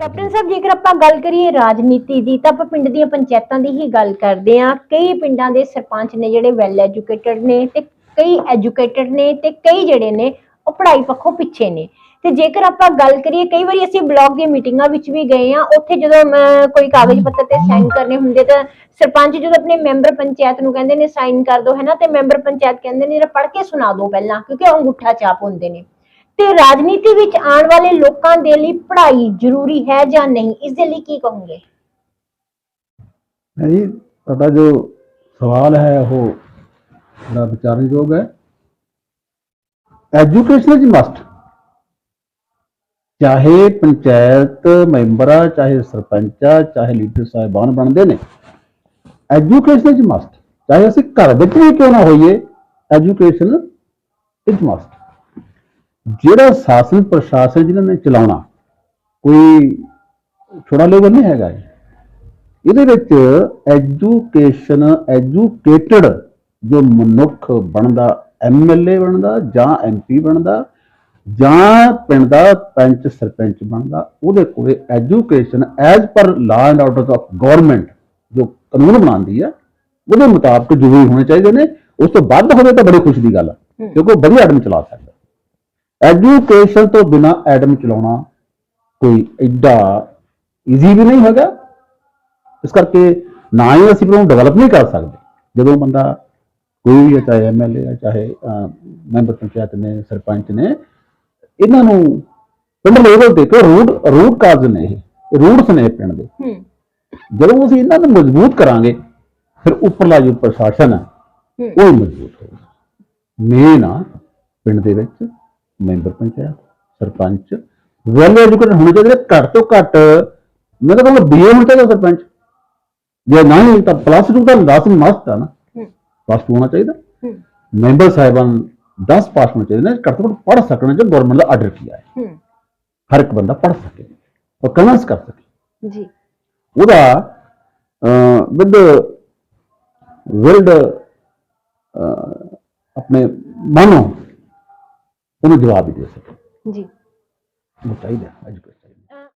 Captain ਸਾਹਿਬ, ਜੇਕਰ ਆਪਾਂ ਗੱਲ ਕਰੀਏ ਰਾਜਨੀਤੀ ਦੀ, ਤਾਂ ਆਪਾਂ ਪਿੰਡ ਦੀਆਂ ਪੰਚਾਇਤਾਂ ਦੀ ਹੀ ਗੱਲ ਕਰਦੇ ਹਾਂ। ਕਈ ਪਿੰਡਾਂ ਦੇ ਸਰਪੰਚ ਨੇ ਜਿਹੜੇ ਵੈਲ ਐਜੂਕੇਟਡ ਨੇ ਤੇ ਕਈ ਐਜੂਕੇਟਡ ਨੇ ਤੇ ਕਈ ਜਿਹੜੇ ਨੇ ਉਹ ਪੜ੍ਹਾਈ ਪੱਖੋਂ ਪਿੱਛੇ ਨੇ। ਤੇ ਜੇਕਰ ਆਪਾਂ ਗੱਲ ਕਰੀਏ, ਕਈ ਵਾਰੀ ਅਸੀਂ ਬਲਾਕ ਦੀਆਂ ਮੀਟਿੰਗਾਂ ਵਿੱਚ ਵੀ ਗਏ ਆ ਉੱਥੇ ਜਦੋਂ ਕੋਈ ਕਾਗਜ਼ ਪੱਤਰ ਤੇ ਸਾਈਨ ਕਰਨੇ ਹੁੰਦੇ, ਤਾਂ ਸਰਪੰਚ ਜਦੋਂ ਆਪਣੇ ਮੈਂਬਰ ਪੰਚਾਇਤ ਨੂੰ ਕਹਿੰਦੇ ਨੇ, ਸਾਈਨ ਕਰ ਦਿਓ ਹੈਨਾ ਤੇ ਮੈਂਬਰ ਪੰਚਾਇਤ ਕਹਿੰਦੇ ਨੇ ਪੜ੍ਹ ਕੇ ਸੁਣਾ ਦਿਓ ਪਹਿਲਾਂ ਕਿਉਂਕਿ ਉਹ ਅੰਗੂਠਾ ਚਾਪ ਹੁੰਦੇ ਨੇ। ਤੇ ਰਾਜਨੀਤੀ ਵਿੱਚ ਆਉਣ ਵਾਲੇ ਲੋਕਾਂ ਦੇ ਲਈ ਪੜ੍ਹਾਈ ਜ਼ਰੂਰੀ ਹੈ ਜਾਂ ਨਹੀਂ? ਇਸ ਦੇ ਲਈ ਕੀ ਕਹੋਗੇ? ਨਹੀਂ, ਤੁਹਾਡਾ ਜੋ ਸਵਾਲ ਹੈ, ਉਹ ਬੜਾ ਵਿਚਾਰਨਯੋਗ ਹੈ। ਐਜੂਕੇਸ਼ਨ ਇਜ਼ ਮਸਟ ਚਾਹੇ ਪੰਚਾਇਤ ਮੈਂਬਰਾਂ, ਚਾਹੇ ਸਰਪੰਚਾ, ਚਾਹੇ ਲੀਡਰ ਸਾਹਿਬਾਨ ਬਣਦੇ ਨੇ ਐਜੂਕੇਸ਼ਨ ਇਜ਼ ਮਸਟ ਚਾਹੇ ਅਸੀਂ ਘਰ ਵਿੱਚ ਵੀ ਕਿਉਂ ਨਾ ਹੋਈਏ ਐਜੂਕੇਸ਼ਨ ਇਜ਼ ਮਸਟ ਜਿਹੜਾ ਸ਼ਾਸਨ ਪ੍ਰਸ਼ਾਸਨ ਜਿਨ੍ਹਾਂ ਨੇ ਚਲਾਉਣਾ ਕੋਈ ਛੋਟਾ ਲੈਵਲ ਨਹੀਂ ਹੈਗਾ ਇਹ। ਇਹਦੇ ਵਿੱਚ ਐਜੂਕੇਸ਼ਨ ਐਜੂਕੇਟਡ ਜੋ ਮਨੁੱਖ ਬਣਦਾ ਐਮਐਲਏ ਬਣਦਾ ਜਾਂ ਐਮਪੀ ਬਣਦਾ ਜਾਂ ਪਿੰਡ ਦਾ ਪੰਚ ਸਰਪੰਚ ਬਣਦਾ ਉਹਦੇ ਕੋਲੇ ਐਜੂਕੇਸ਼ਨ ਐਜ਼ ਪਰ law and order of government ਜੋ ਕਾਨੂੰਨ ਬਣਾਉਂਦੀ ਹੈ ਉਹਦੇ ਮੁਤਾਬਕ ਜ਼ਰੂਰੀ ਹੋਣੇ ਚਾਹੀਦੇ ਨੇ ਉਸ ਤੋਂ ਵੱਧ ਹੋਵੇ ਤਾਂ ਬੜੀ ਖੁਸ਼ੀ ਦੀ ਗੱਲ ਹੈ। ਕਿਉਂਕਿ ਉਹ ਵਧੀਆ ਐਡਮ ਚਲਾ ਸਕਦਾ। ਐਜੂਕੇਸ਼ਨ ਤੋਂ ਬਿਨਾ ਐਡਮ ਚਲਾਉਣਾ ਕੋਈ ਐਡਾ ਈਜ਼ੀ ਵੀ ਨਹੀਂ ਹੈਗਾ। ਇਸ ਕਰਕੇ ਨਾ ਹੀ ਅਸੀਂ ਉਹਨੂੰ ਡਿਵੈਲਪ ਨਹੀਂ ਕਰ ਸਕਦੇ। ਜਦੋਂ ਬੰਦਾ ਕੋਈ ਵੀ ਚਾਹੇ ਐਮਐਲਏ ਹੈ ਚਾਹੇ ਮੈਂਬਰ ਪੰਚਾਇਤ ਨੇ ਸਰਪੰਚ ਨੇ ਇਹਨਾਂ ਨੂੰ ਪਿੰਡ ਲੈਵਲ ਤੇ ਕਿ ਰੂਟ ਰੂਟ ਕਾਰਜ ਨੇ ਇਹ। ਰੂਟਸ ਨੇ ਪਿੰਡ ਦੇ। ਜਦੋਂ ਅਸੀਂ ਇਹਨਾਂ ਨੂੰ ਮਜ਼ਬੂਤ ਕਰਾਂਗੇ ਫਿਰ ਉੱਪਰਲਾ ਜੋ ਪ੍ਰਸ਼ਾਸਨ ਹੈ। ਉਹ ਮਜ਼ਬੂਤ ਹੋਊਗਾ। ਮੇਨ ਆ ਪਿੰਡ ਦੇ ਵਿੱਚ। Member panchayat sarpanch well educated ਹੋਣੇ ਚਾਹੀਦੇ ਨੇ, ਘੱਟ ਤੋਂ ਘੱਟ ਮੈਂ ਤਾਂ ਕਹਿੰਦਾ ਬੀਏ ਹੋਣਾ ਚਾਹੀਦਾ ਸਰਪੰਚ। ਜੇ ਨਹੀਂ ਤਾਂ ਪਲੱਸ 2 ਤਾਂ 10 ਮਸਤ ਆ ਨਾ। ਹੂੰ। ਪਲੱਸ 2 ਹੋਣਾ ਚਾਹੀਦਾ। ਮੈਂਬਰ ਸਾਹਿਬਾਨ 10 ਪਾਸ ਹੋਣੇ ਚਾਹੀਦੇ ਨੇ ਘੱਟ ਤੋਂ ਘੱਟ ਪੜ੍ਹ ਸਕਣ ਜੋ ਗਵਰਨਮੈਂਟ ਦਾ ਆਰਡਰ ਕੀਤਾ ਹੈ। ਹਰ ਇੱਕ ਬੰਦਾ ਪੜ੍ਹ ਸਕੇ ਉਹ ਕਨਵਰਸ ਕਰ ਸਕੇ। ਜੀ। ਉਹਦਾ ਵਿਦ ਵਰਲਡ ਆਪਣੇ ਮਨੋਂ ਉਹਨੂੰ ਜਵਾਬ ਵੀ ਦੇ ਸਕੇ। ਜੀ। ਉਹ ਚਾਹੀਦਾ ਐਜੂਕੇਸ਼ਨ